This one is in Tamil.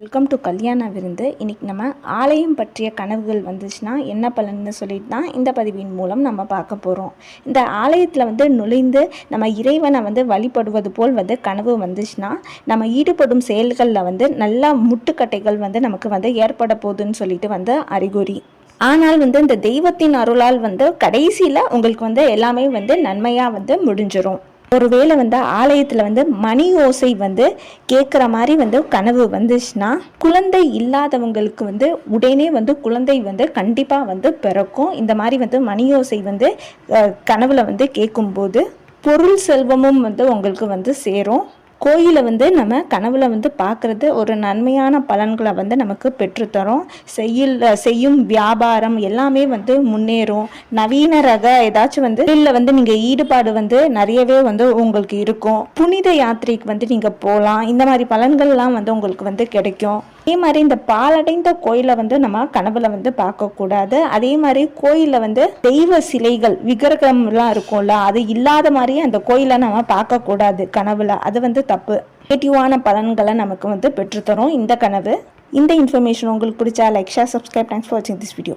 வெல்கம் டு கல்யாண விருந்து இன்னைக்கு நம்ம ஆலயம் பற்றிய கனவுகள் வந்துச்சுன்னா என்ன பலன்னு சொல்லிட்டு தான் இந்த பதிவின் மூலம் நம்ம பார்க்க போகிறோம் இந்த ஆலயத்தில் வந்து நுழைந்து நம்ம இறைவனை வந்து வழிபடுவது போல் வந்து கனவு வந்துச்சுன்னா நம்ம ஈடுபடும் செயல்களில் வந்து நல்ல முட்டுக்கட்டைகள் வந்து நமக்கு வந்து ஏற்பட போகுதுன்னு சொல்லிட்டு வந்து அறிகுறி. ஆனால் வந்து இந்த தெய்வத்தின் அருளால் வந்து கடைசியில் உங்களுக்கு வந்து எல்லாமே வந்து நன்மையாக வந்து முடிஞ்சிடும் ஒருவேளை வந்து ஆலயத்தில் வந்து மணி ஓசை வந்து கேட்குற மாதிரி வந்து கனவு வந்துச்சுன்னா குழந்தை இல்லாதவங்களுக்கு வந்து உடனே வந்து குழந்தை வந்து கண்டிப்பாக வந்து பிறக்கும். இந்த மாதிரி வந்து மணி ஓசை வந்து கனவில் வந்து கேட்கும்போது பொருள் செல்வமும் வந்து உங்களுக்கு வந்து சேரும். கோயிலை வந்து நம்ம கனவுல வந்து பார்க்குறது ஒரு நன்மையான பலன்களை வந்து நமக்கு பெற்றுத்தரும். செய்யில் செய்யும் வியாபாரம் எல்லாமே வந்து முன்னேறும். நவீன ரக ஏதாச்சும் வந்து இல்லை வந்து நீங்கள் ஈடுபாடு வந்து நிறையவே வந்து உங்களுக்கு இருக்கும். புனித யாத்திரைக்கு வந்து நீங்கள் போகலாம். இந்த மாதிரி பலன்கள்லாம் வந்து உங்களுக்கு வந்து கிடைக்கும். அதே மாதிரி இந்த பாலடைந்த கோயிலை வந்து நம்ம கனவுல வந்து பார்க்கக்கூடாது அதே மாதிரி கோயிலில் வந்து தெய்வ சிலைகள் விக்கிரகம்லாம் இருக்கும்ல அது இல்லாத மாதிரி அந்த கோயிலை நம்ம பார்க்கக்கூடாது கனவுல. அது வந்து தப்பு. நெகட்டிவான பலன்களை நமக்கு வந்து பெற்றுத்தரும் இந்த கனவு. இந்த இன்ஃபர்மேஷன் உங்களுக்கு பிடிச்சா like share subscribe thanks for வாட்சிங் திஸ் வீடியோ